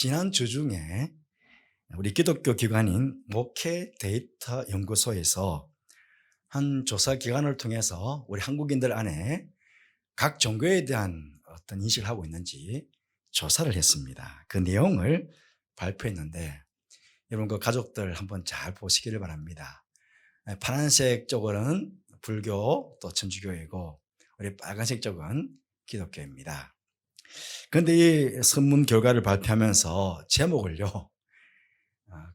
지난 주 중에 우리 기독교 기관인 목회 데이터 연구소에서 한 조사 기관을 통해서 우리 한국인들 안에 각 종교에 대한 어떤 인식을 하고 있는지 조사를 했습니다. 그 내용을 발표했는데 여러분 그 가족들 한번 잘 보시기를 바랍니다. 파란색 쪽은 불교 또 천주교이고 우리 빨간색 쪽은 기독교입니다. 그런데 이 선문 결과를 발표하면서 제목을요, 어,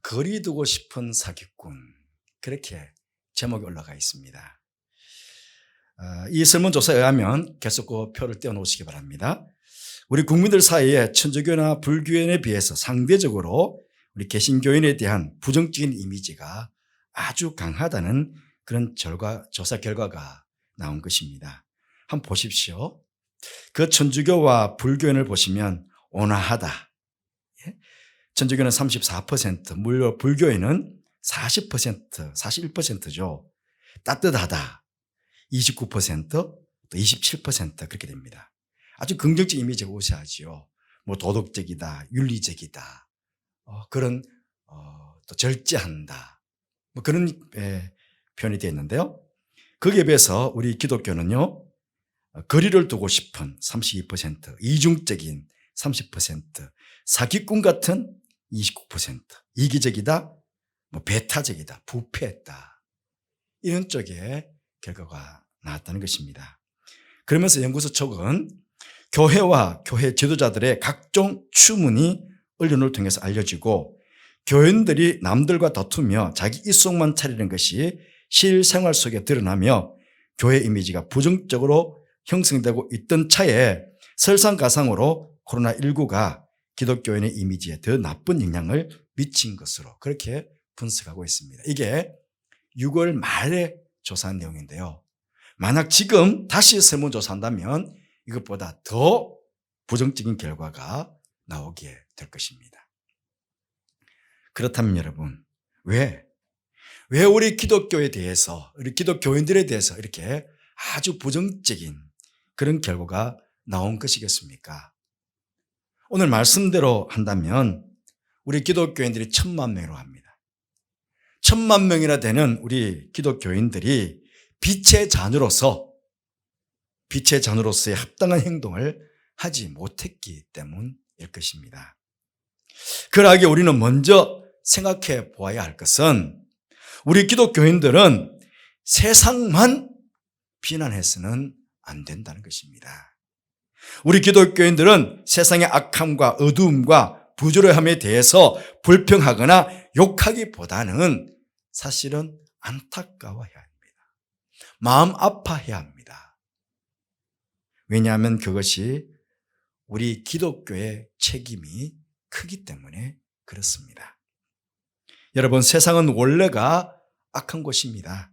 거리 두고 싶은 사기꾼. 그렇게 제목이 올라가 있습니다. 어, 이 설문조사에 의하면 계속 그 표를 떼어놓으시기 바랍니다. 우리 국민들 사이에 천주교나 불교인에 비해서 상대적으로 우리 개신교인에 대한 부정적인 이미지가 아주 강하다는 그런 결과, 조사 결과가 나온 것입니다. 한번 보십시오. 그 천주교와 불교인을 보시면 온화하다. 예? 천주교는 34%, 물론 불교인은 40%, 41%죠. 따뜻하다. 29%, 또 27% 그렇게 됩니다. 아주 긍정적 이미지가 우세하지요. 뭐 도덕적이다, 윤리적이다, 어, 그런 어, 또 절제한다. 뭐 그런 예, 표현이 되어 있는데요. 거기에 비해서 우리 기독교는요. 거리를 두고 싶은 32%, 이중적인 30%, 사기꾼 같은 29%, 이기적이다, 뭐 배타적이다, 부패했다. 이런 쪽에 결과가 나왔다는 것입니다. 그러면서 연구소 측은 교회와 교회 지도자들의 각종 추문이 언론을 통해서 알려지고 교인들이 남들과 다투며 자기 입속만 차리는 것이 실생활 속에 드러나며 교회 이미지가 부정적으로 형성되고 있던 차에 설상가상으로 코로나19가 기독교인의 이미지에 더 나쁜 영향을 미친 것으로 그렇게 분석하고 있습니다. 이게 6월 말에 조사한 내용인데요. 만약 지금 다시 설문조사한다면 이것보다 더 부정적인 결과가 나오게 될 것입니다. 그렇다면 여러분, 왜? 왜 우리 기독교에 대해서, 우리 기독교인들에 대해서 이렇게 아주 부정적인 그런 결과가 나온 것이겠습니까? 오늘 말씀대로 한다면 우리 기독교인들이 천만 명으로 합니다. 천만 명이나 되는 우리 기독교인들이 빛의 자녀로서 빛의 자녀로서의 합당한 행동을 하지 못했기 때문일 것입니다. 그러하기에 우리는 먼저 생각해 보아야 할 것은 우리 기독교인들은 세상만 비난해서는 안 된다는 것입니다. 우리 기독교인들은 세상의 악함과 어두움과 부조리함에 대해서 불평하거나 욕하기보다는 사실은 안타까워해야 합니다. 마음 아파해야 합니다. 왜냐하면 그것이 우리 기독교의 책임이 크기 때문에 그렇습니다. 여러분, 세상은 원래가 악한 곳입니다.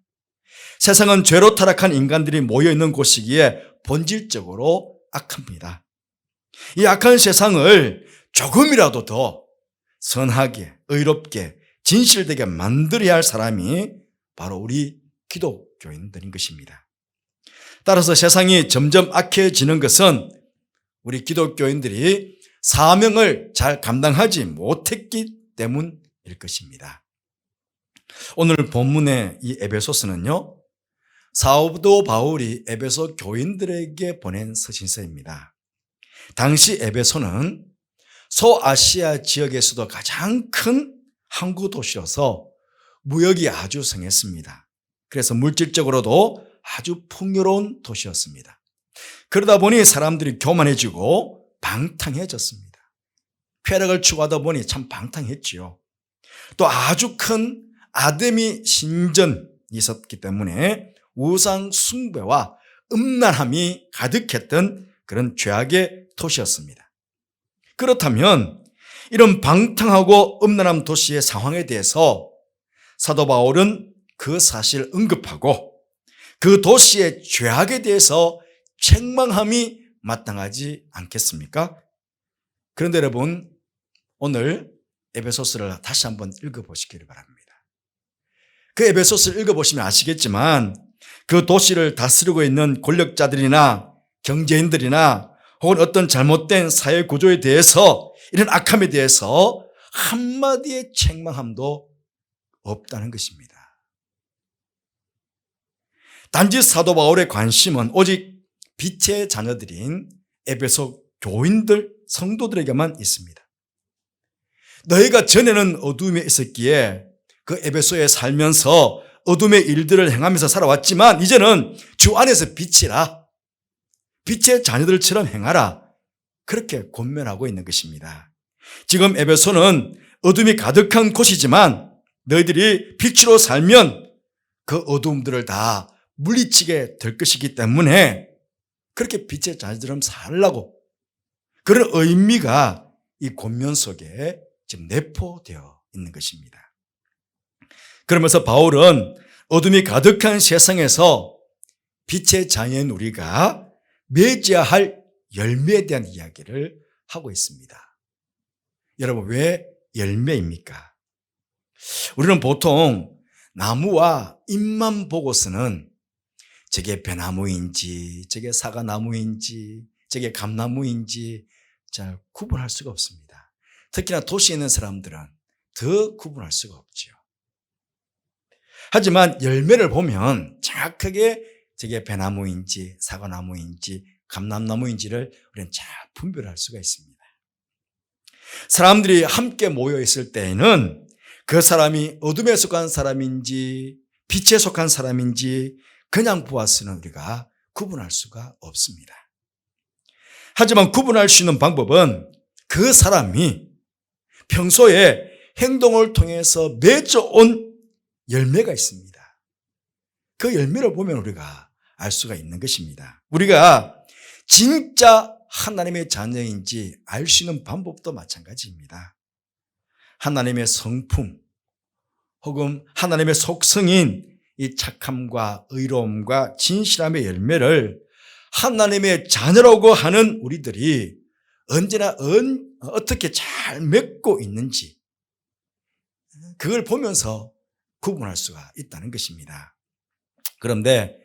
세상은 죄로 타락한 인간들이 모여 있는 곳이기에 본질적으로 악합니다. 이 악한 세상을 조금이라도 더 선하게, 의롭게, 진실되게 만들어야 할 사람이 바로 우리 기독교인들인 것입니다. 따라서 세상이 점점 악해지는 것은 우리 기독교인들이 사명을 잘 감당하지 못했기 때문일 것입니다. 오늘 본문의 이 에베소스는요, 사도 바울이 에베소 교인들에게 보낸 서신서입니다. 당시 에베소는 소아시아 지역에서도 가장 큰 항구 도시로서 무역이 아주 성했습니다. 그래서 물질적으로도 아주 풍요로운 도시였습니다. 그러다 보니 사람들이 교만해지고 방탕해졌습니다. 쾌락을 추구하다 보니 참 방탕했지요. 또 아주 큰 아데미 신전이 있었기 때문에 우상 숭배와 음란함이 가득했던 그런 죄악의 도시였습니다. 그렇다면 이런 방탕하고 음란한 도시의 상황에 대해서 사도 바울은 그 사실을 언급하고 그 도시의 죄악에 대해서 책망함이 마땅하지 않겠습니까? 그런데 여러분 오늘 에베소스를 다시 한번 읽어보시기를 바랍니다. 그 에베소스를 읽어보시면 아시겠지만 그 도시를 다스리고 있는 권력자들이나 경제인들이나 혹은 어떤 잘못된 사회 구조에 대해서 이런 악함에 대해서 한마디의 책망함도 없다는 것입니다. 단지 사도 바울의 관심은 오직 빛의 자녀들인 에베소 교인들, 성도들에게만 있습니다. 너희가 전에는 어둠에 있었기에 그 에베소에 살면서 어둠의 일들을 행하면서 살아왔지만 이제는 주 안에서 빛이라 빛의 자녀들처럼 행하라 그렇게 권면하고 있는 것입니다. 지금 에베소는 어둠이 가득한 곳이지만 너희들이 빛으로 살면 그 어둠들을 다 물리치게 될 것이기 때문에 그렇게 빛의 자녀처럼 살라고 그런 의미가 이 권면 속에 지금 내포되어 있는 것입니다. 그러면서 바울은 어둠이 가득한 세상에서 빛의 자녀인 우리가 맺어야 할 열매에 대한 이야기를 하고 있습니다. 여러분, 왜 열매입니까? 우리는 보통 나무와 잎만 보고서는 저게 배나무인지, 저게 사과나무인지, 저게 감나무인지 잘 구분할 수가 없습니다. 특히나 도시에 있는 사람들은 더 구분할 수가 없죠. 하지만 열매를 보면 정확하게 저게 배나무인지 사과나무인지 감남나무인지를 우리는 잘 분별할 수가 있습니다. 사람들이 함께 모여 있을 때에는 그 사람이 어둠에 속한 사람인지 빛에 속한 사람인지 그냥 보았으는 우리가 구분할 수가 없습니다. 하지만 구분할 수 있는 방법은 그 사람이 평소에 행동을 통해서 맺어온 열매가 있습니다. 그 열매를 보면 우리가 알 수가 있는 것입니다. 우리가 진짜 하나님의 자녀인지 알 수 있는 방법도 마찬가지입니다. 하나님의 성품 혹은 하나님의 속성인 이 착함과 의로움과 진실함의 열매를 하나님의 자녀라고 하는 우리들이 언제나 언, 어떻게 잘 맺고 있는지 그걸 보면서 구분할 수가 있다는 것입니다. 그런데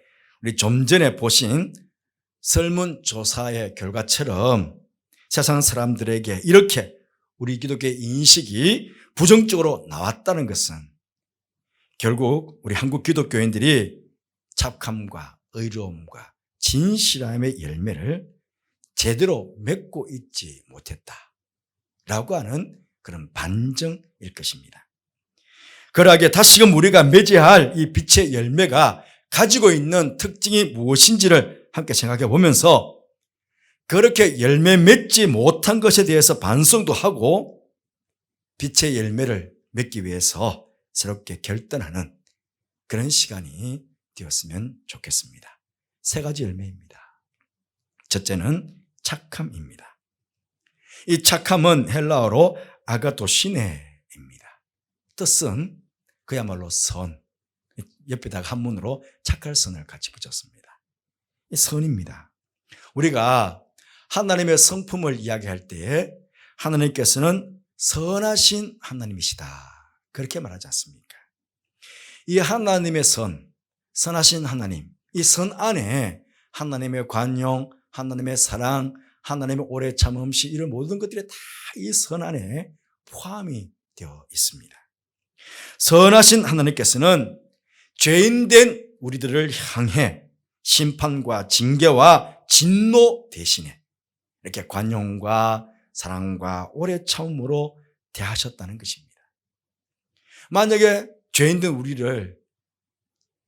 우리 좀 전에 보신 설문조사의 결과처럼 세상 사람들에게 이렇게 우리 기독교의 인식이 부정적으로 나왔다는 것은 결국 우리 한국 기독교인들이 착함과 의로움과 진실함의 열매를 제대로 맺고 있지 못했다 라고 하는 그런 반증일 것입니다. 그러하게 다시금 우리가 맺어야 할 이 빛의 열매가 가지고 있는 특징이 무엇인지를 함께 생각해 보면서 그렇게 열매 맺지 못한 것에 대해서 반성도 하고 빛의 열매를 맺기 위해서 새롭게 결단하는 그런 시간이 되었으면 좋겠습니다. 세 가지 열매입니다. 첫째는 착함입니다. 이 착함은 헬라어로 아가도시네입니다. 뜻은 그야말로 선. 옆에다가 한문으로 착할 선을 같이 붙였습니다. 이 선입니다. 우리가 하나님의 성품을 이야기할 때에 하나님께서는 선하신 하나님이시다. 그렇게 말하지 않습니까? 이 하나님의 선, 선하신 하나님, 이 선 안에 하나님의 관용, 하나님의 사랑, 하나님의 오래 참음시 이런 모든 것들이 다 이 선 안에 포함이 되어 있습니다. 선하신 하나님께서는 죄인된 우리들을 향해 심판과 징계와 진노 대신에 이렇게 관용과 사랑과 오래 참음으로 대하셨다는 것입니다. 만약에 죄인된 우리를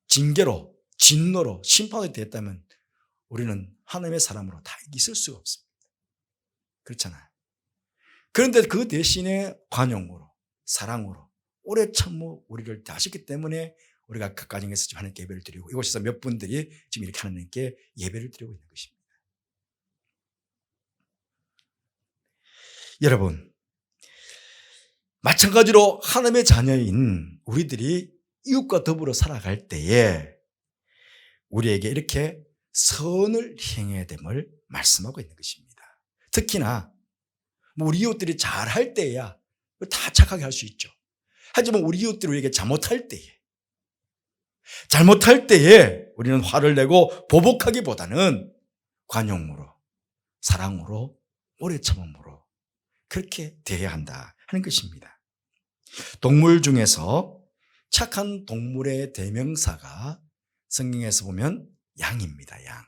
징계로 진노로 심판이 됐다면 우리는 하나님의 사람으로 다 있을 수가 없습니다. 그렇잖아요. 그런데 그 대신에 관용으로 사랑으로 오래 참고 우리를 다하셨기 때문에 우리가 각 가정에서 하나님께 예배를 드리고 이곳에서 몇 분들이 지금 이렇게 하나님께 예배를 드리고 있는 것입니다. 여러분, 마찬가지로 하나님의 자녀인 우리들이 이웃과 더불어 살아갈 때에 우리에게 이렇게 선을 행해야 됨을 말씀하고 있는 것입니다. 특히나 뭐 우리 이웃들이 잘할 때야 다 착하게 할 수 있죠. 하지만 우리 이웃들이 우리에게 잘못할 때에 잘못할 때에 우리는 화를 내고 보복하기보다는 관용으로 사랑으로 오래 참음으로 그렇게 대해야 한다 하는 것입니다. 동물 중에서 착한 동물의 대명사가 성경에서 보면 양입니다. 양.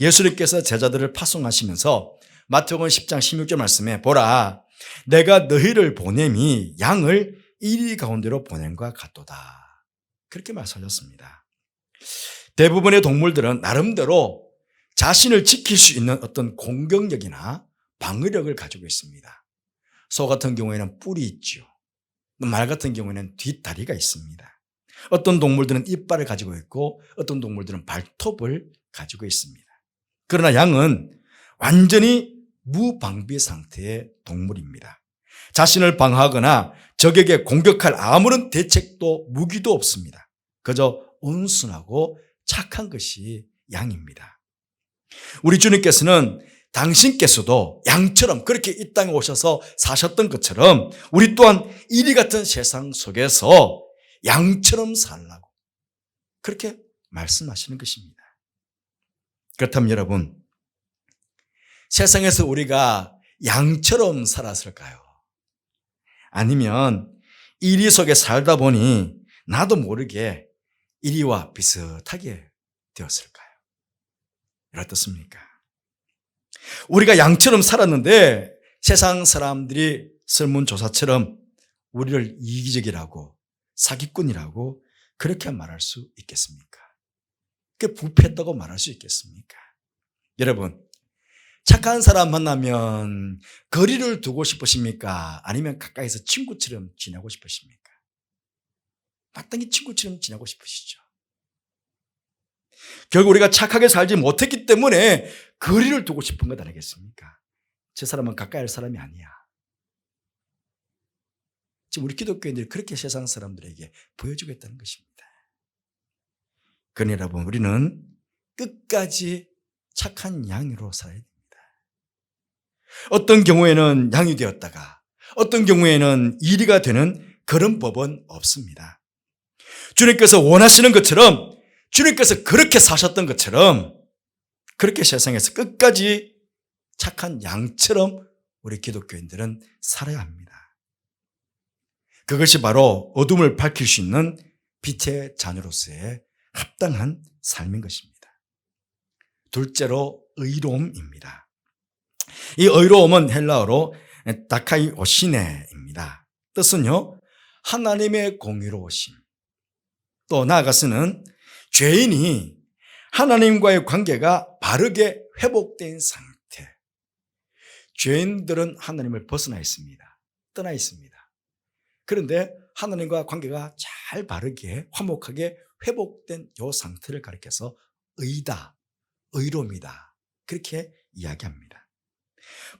예수님께서 제자들을 파송하시면서 마태복음 10장 16절 말씀에 보라 내가 너희를 보냄이 양을 이리 가운데로 보냄과 같도다. 그렇게 말씀하셨습니다. 대부분의 동물들은 나름대로 자신을 지킬 수 있는 어떤 공격력이나 방어력을 가지고 있습니다. 소 같은 경우에는 뿔이 있죠. 말 같은 경우에는 뒷다리가 있습니다. 어떤 동물들은 이빨을 가지고 있고 어떤 동물들은 발톱을 가지고 있습니다. 그러나 양은 완전히 무방비 상태의 동물입니다. 자신을 방어하거나 적에게 공격할 아무런 대책도 무기도 없습니다. 그저 온순하고 착한 것이 양입니다. 우리 주님께서는 당신께서도 양처럼 그렇게 이 땅에 오셔서 사셨던 것처럼 우리 또한 이리 같은 세상 속에서 양처럼 살라고 그렇게 말씀하시는 것입니다. 그렇다면 여러분, 세상에서 우리가 양처럼 살았을까요? 아니면 이리 속에 살다 보니 나도 모르게 이리와 비슷하게 되었을까요? 어떻습니까? 우리가 양처럼 살았는데 세상 사람들이 설문조사처럼 우리를 이기적이라고 사기꾼이라고 그렇게 말할 수 있겠습니까? 그 부패했다고 말할 수 있겠습니까? 여러분, 착한 사람 만나면 거리를 두고 싶으십니까? 아니면 가까이서 친구처럼 지내고 싶으십니까? 마땅히 친구처럼 지내고 싶으시죠? 결국 우리가 착하게 살지 못했기 때문에 거리를 두고 싶은 것 아니겠습니까? 저 사람은 가까이 할 사람이 아니야. 지금 우리 기독교인들이 그렇게 세상 사람들에게 보여주고 있다는 것입니다. 그러니 여러분, 우리는 끝까지 착한 양으로 살아야 됩니다. 어떤 경우에는 양이 되었다가 어떤 경우에는 이리가 되는 그런 법은 없습니다. 주님께서 원하시는 것처럼 주님께서 그렇게 사셨던 것처럼 그렇게 세상에서 끝까지 착한 양처럼 우리 기독교인들은 살아야 합니다. 그것이 바로 어둠을 밝힐 수 있는 빛의 자녀로서의 합당한 삶인 것입니다. 둘째로 의로움입니다. 이 의로움은 헬라어로 다카이 오시네입니다. 뜻은요, 하나님의 공의로우심. 또 나아가서는 죄인이 하나님과의 관계가 바르게 회복된 상태. 죄인들은 하나님을 벗어나 있습니다. 떠나 있습니다. 그런데 하나님과 관계가 잘 바르게 화목하게 회복된 요 상태를 가리켜서 의다, 의로움이다. 그렇게 이야기합니다.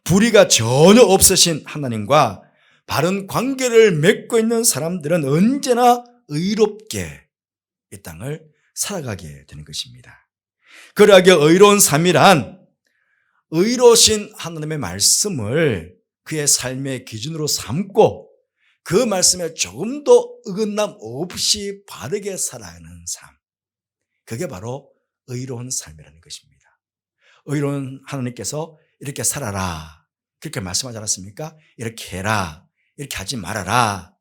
불의가 전혀 없으신 하나님과 바른 관계를 맺고 있는 사람들은 언제나 의롭게 이 땅을 살아가게 되는 것입니다. 그러하게 의로운 삶이란 의로우신 하나님의 말씀을 그의 삶의 기준으로 삼고 그 말씀에 조금 더 어긋남 없이 바르게 살아가는 삶. 그게 바로 의로운 삶이라는 것입니다. 의로운 하나님께서 이렇게 살아라. 그렇게 말씀하지 않았습니까? 이렇게 해라. 이렇게 하지 말아라.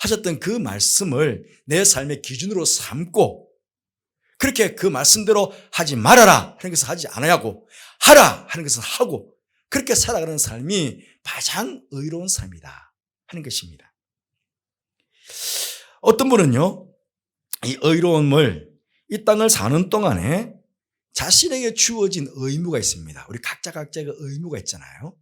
하셨던 그 말씀을 내 삶의 기준으로 삼고 그렇게 그 말씀대로 하지 말아라 하는 것을 하지 않아야 하고 하라 하는 것을 하고 그렇게 살아가는 삶이 가장 의로운 삶이다 하는 것입니다. 어떤 분은요, 이 의로움을 이 땅을 사는 동안에 자신에게 주어진 의무가 있습니다. 우리 각자 각자의 의무가 있잖아요.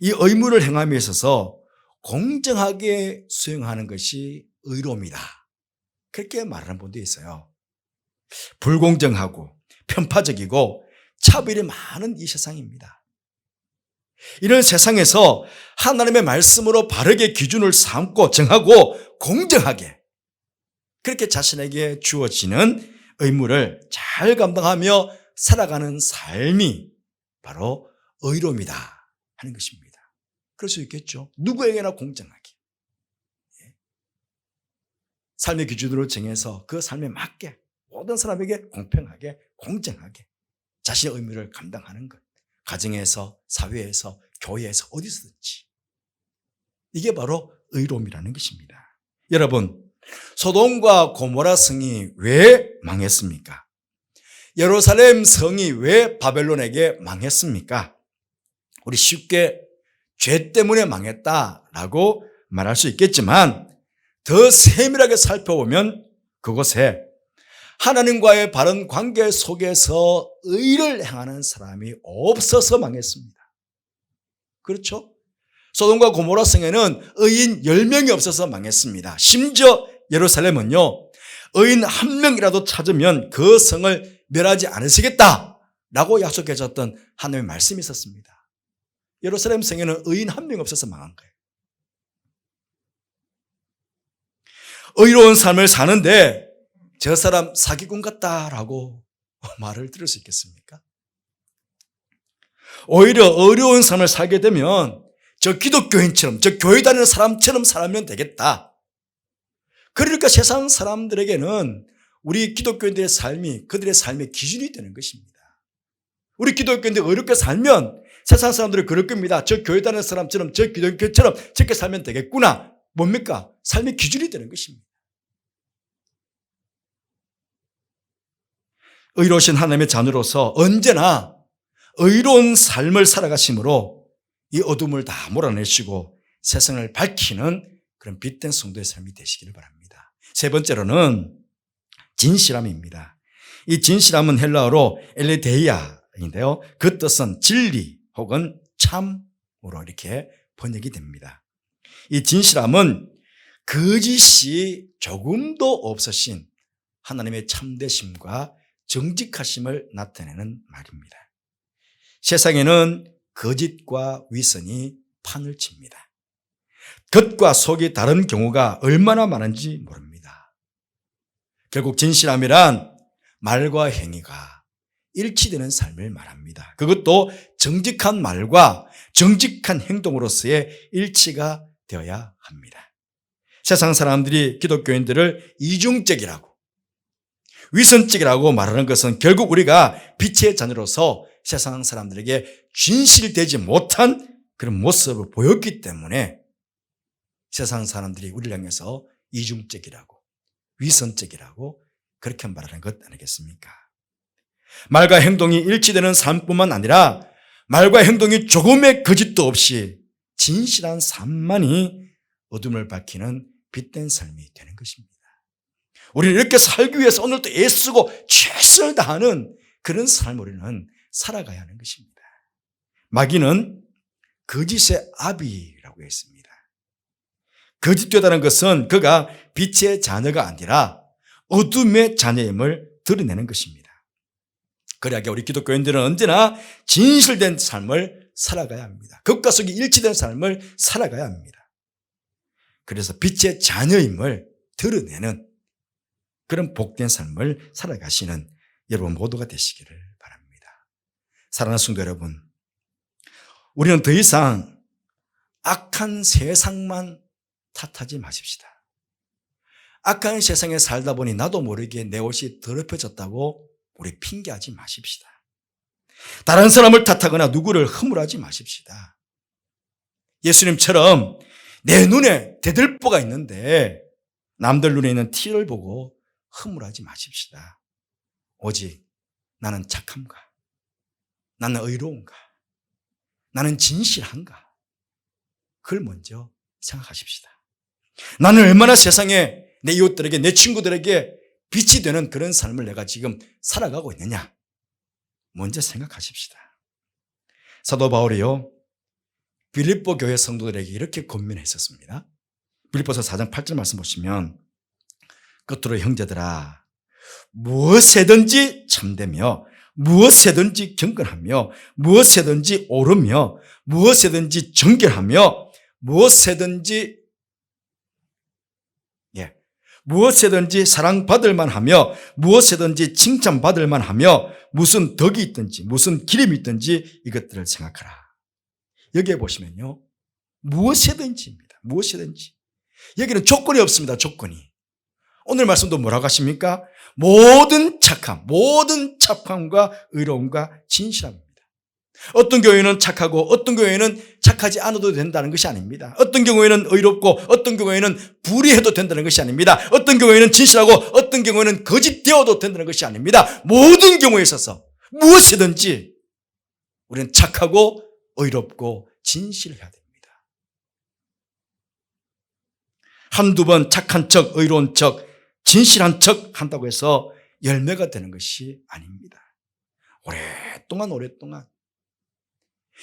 이 의무를 행함에 있어서 공정하게 수행하는 것이 의로움이다. 그렇게 말하는 분도 있어요. 불공정하고 편파적이고 차별이 많은 이 세상입니다. 이런 세상에서 하나님의 말씀으로 바르게 기준을 삼고 정하고 공정하게 그렇게 자신에게 주어지는 의무를 잘 감당하며 살아가는 삶이 바로 의로움이다 하는 것입니다. 그럴 수 있겠죠. 누구에게나 공정하게. 예. 삶의 기준으로 정해서 그 삶에 맞게 모든 사람에게 공평하게 공정하게 자신의 의무를 감당하는 것. 가정에서, 사회에서, 교회에서 어디서든지. 이게 바로 의로움이라는 것입니다. 여러분, 소돔과 고모라 성이 왜 망했습니까? 예루살렘 성이 왜 바벨론에게 망했습니까? 우리 쉽게 죄 때문에 망했다라고 말할 수 있겠지만 더 세밀하게 살펴보면 그곳에 하나님과의 바른 관계 속에서 의를 행하는 사람이 없어서 망했습니다. 그렇죠? 소돔과 고모라 성에는 의인 10명이 없어서 망했습니다. 심지어 예루살렘은요, 의인 한 명이라도 찾으면 그 성을 멸하지 않으시겠다. 라고 약속해 줬던 하나님의 말씀이 있었습니다. 예루살렘 성에는 의인 한 명 없어서 망한 거예요. 의로운 삶을 사는데 저 사람 사기꾼 같다라고 말을 들을 수 있겠습니까? 오히려 어려운 삶을 살게 되면 저 기독교인처럼 저 교회 다니는 사람처럼 살면 되겠다. 그러니까 세상 사람들에게는 우리 기독교인들의 삶이 그들의 삶의 기준이 되는 것입니다. 우리 기독교인들 어렵게 살면 세상 사람들이 그럴 겁니다. 저 교회 다니는 사람처럼 저 기독교처럼 저렇게 살면 되겠구나. 뭡니까? 삶의 기준이 되는 것입니다. 의로우신 하나님의 자녀로서 언제나 의로운 삶을 살아가심으로 이 어둠을 다 몰아내시고 세상을 밝히는 그런 빛된 성도의 삶이 되시기를 바랍니다. 세 번째로는 진실함입니다. 이 진실함은 헬라어로 엘레데이아인데요. 그 뜻은 진리 혹은 참으로 이렇게 번역이 됩니다. 이 진실함은 거짓이 조금도 없으신 하나님의 참되심과 정직하심을 나타내는 말입니다. 세상에는 거짓과 위선이 판을 칩니다. 겉과 속이 다른 경우가 얼마나 많은지 모릅니다. 결국 진실함이란 말과 행위가 일치되는 삶을 말합니다. 그것도 정직한 말과 정직한 행동으로서의 일치가 되어야 합니다. 세상 사람들이 기독교인들을 이중적이라고 위선적이라고 말하는 것은 결국 우리가 빛의 자녀로서 세상 사람들에게 진실되지 못한 그런 모습을 보였기 때문에 세상 사람들이 우리를 향해서 이중적이라고 위선적이라고 그렇게 말하는 것 아니겠습니까? 말과 행동이 일치되는 삶뿐만 아니라 말과 행동이 조금의 거짓도 없이 진실한 삶만이 어둠을 밝히는 빛된 삶이 되는 것입니다. 우리는 이렇게 살기 위해서 오늘도 애쓰고 최선을 다하는 그런 삶을 우리는 살아가야 하는 것입니다. 마귀는 거짓의 아비라고 했습니다. 거짓되다는 것은 그가 빛의 자녀가 아니라 어둠의 자녀임을 드러내는 것입니다. 그래야 우리 기독교인들은 언제나 진실된 삶을 살아가야 합니다. 극과 속이 일치된 삶을 살아가야 합니다. 그래서 빛의 자녀임을 드러내는 그런 복된 삶을 살아가시는 여러분 모두가 되시기를 바랍니다. 사랑하는 성도 여러분, 우리는 더 이상 악한 세상만 탓하지 마십시다. 악한 세상에 살다 보니 나도 모르게 내 옷이 더럽혀졌다고 우리 핑계하지 마십시다. 다른 사람을 탓하거나 누구를 허물하지 마십시다. 예수님처럼 내 눈에 대들보가 있는데 남들 눈에 있는 티를 보고 허물하지 마십시다. 오직 나는 착함가? 나는 의로운가? 나는 진실한가? 그걸 먼저 생각하십시다. 나는 얼마나 세상에 내 이웃들에게, 내 친구들에게 빛이 되는 그런 삶을 내가 지금 살아가고 있느냐? 먼저 생각하십시다. 사도 바울이요, 빌립보 교회 성도들에게 이렇게 권면했었습니다. 빌립보서 4장 8절 말씀 보시면 끝으로 형제들아 무엇에든지 참되며 무엇에든지 경건하며 무엇에든지 옳으며 무엇에든지 정결하며 무엇에든지 예 무엇에든지 사랑받을 만 하며 무엇에든지 칭찬받을 만 하며 무슨 덕이 있든지 무슨 기름이 있든지 이것들을 생각하라. 여기에 보시면요. 무엇이든지입니다. 무엇이든지. 여기는 조건이 없습니다. 조건이. 오늘 말씀도 뭐라고 하십니까? 모든 착함, 모든 착함과 의로움과 진실함입니다. 어떤 교회는 착하고 어떤 교회는 착하지 않아도 된다는 것이 아닙니다. 어떤 경우에는 의롭고 어떤 경우에는 불의해도 된다는 것이 아닙니다. 어떤 경우에는 진실하고 어떤 경우에는 거짓되어도 된다는 것이 아닙니다. 모든 경우에 있어서 무엇이든지 우리는 착하고 의롭고 진실해야 됩니다. 한두 번 착한 척, 의로운 척, 진실한 척 한다고 해서 열매가 되는 것이 아닙니다. 오랫동안 오랫동안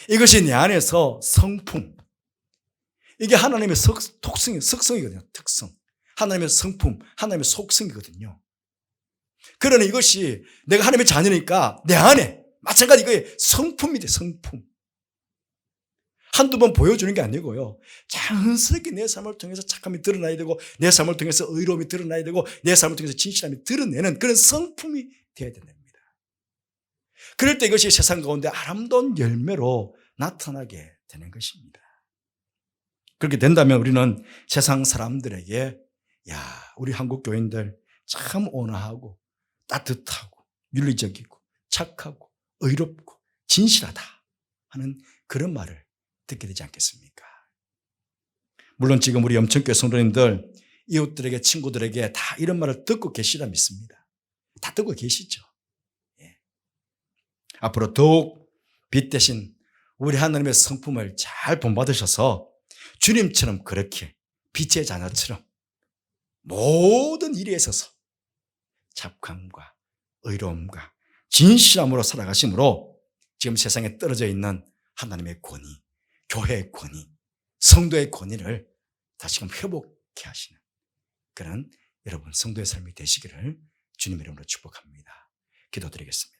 이것이 내 안에서 성품. 이게 하나님의 석, 속성이, 석성이거든요. 특성. 하나님의 성품, 하나님의 속성이거든요. 그러니 이것이 내가 하나님의 자녀니까 내 안에 마찬가지 이거의 성품이 돼, 성품. 한두 번 보여주는 게 아니고요. 자연스럽게 내 삶을 통해서 착함이 드러나야 되고, 내 삶을 통해서 의로움이 드러나야 되고, 내 삶을 통해서 진실함이 드러내는 그런 성품이 되어야 된다. 그럴 때 이것이 세상 가운데 아름다운 열매로 나타나게 되는 것입니다. 그렇게 된다면 우리는 세상 사람들에게 야, 우리 한국 교인들 참 온화하고 따뜻하고 윤리적이고 착하고 의롭고 진실하다 하는 그런 말을 듣게 되지 않겠습니까? 물론 지금 우리 염천교 성도님들 이웃들에게 친구들에게 다 이런 말을 듣고 계시라 믿습니다. 다 듣고 계시죠. 앞으로 더욱 빛 대신 우리 하나님의 성품을 잘 본받으셔서 주님처럼 그렇게 빛의 자녀처럼 모든 일에 있어서 착함과 의로움과 진실함으로 살아가심으로 지금 세상에 떨어져 있는 하나님의 권위, 교회의 권위, 성도의 권위를 다시금 회복해 하시는 그런 여러분 성도의 삶이 되시기를 주님 이름으로 축복합니다. 기도드리겠습니다.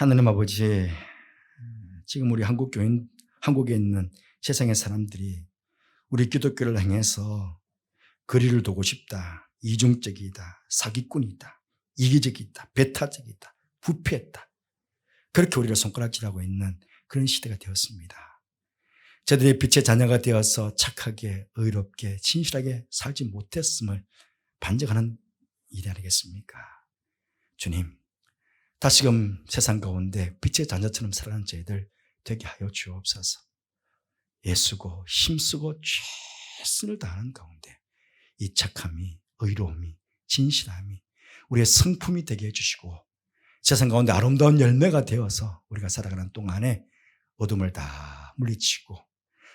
하나님 아버지, 지금 우리 한국 교인, 한국에 있는 세상의 사람들이 우리 기독교를 향해서 거리를 두고 싶다. 이중적이다. 사기꾼이다. 이기적이다. 배타적이다. 부패했다. 그렇게 우리를 손가락질하고 있는 그런 시대가 되었습니다. 저들이 빛의 자녀가 되어서 착하게, 의롭게, 진실하게 살지 못했음을 반증하는 일이 아니겠습니까? 주님, 다시금 세상 가운데 빛의 자녀처럼 살아가는 저희들 되게 하여 주옵소서. 애쓰고 힘쓰고 최선을 다하는 가운데 이 착함이 의로움이 진실함이 우리의 성품이 되게 해주시고 세상 가운데 아름다운 열매가 되어서 우리가 살아가는 동안에 어둠을 다 물리치고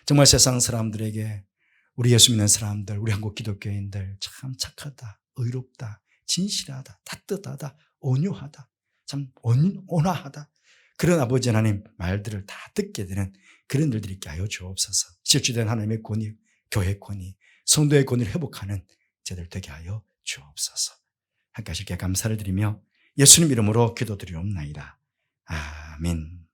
정말 세상 사람들에게 우리 예수 믿는 사람들, 우리 한국 기독교인들 참 착하다, 의롭다, 진실하다, 따뜻하다, 온유하다. 참 온화하다. 그런 아버지 하나님 말들을 다 듣게 되는 그런 일들이 있게 하여 주옵소서. 실주된 하나님의 권위, 교회 권위, 성도의 권위를 회복하는 제들 되게 하여 주옵소서. 함께 하실게 감사를 드리며 예수님 이름으로 기도드리옵나이다. 아멘.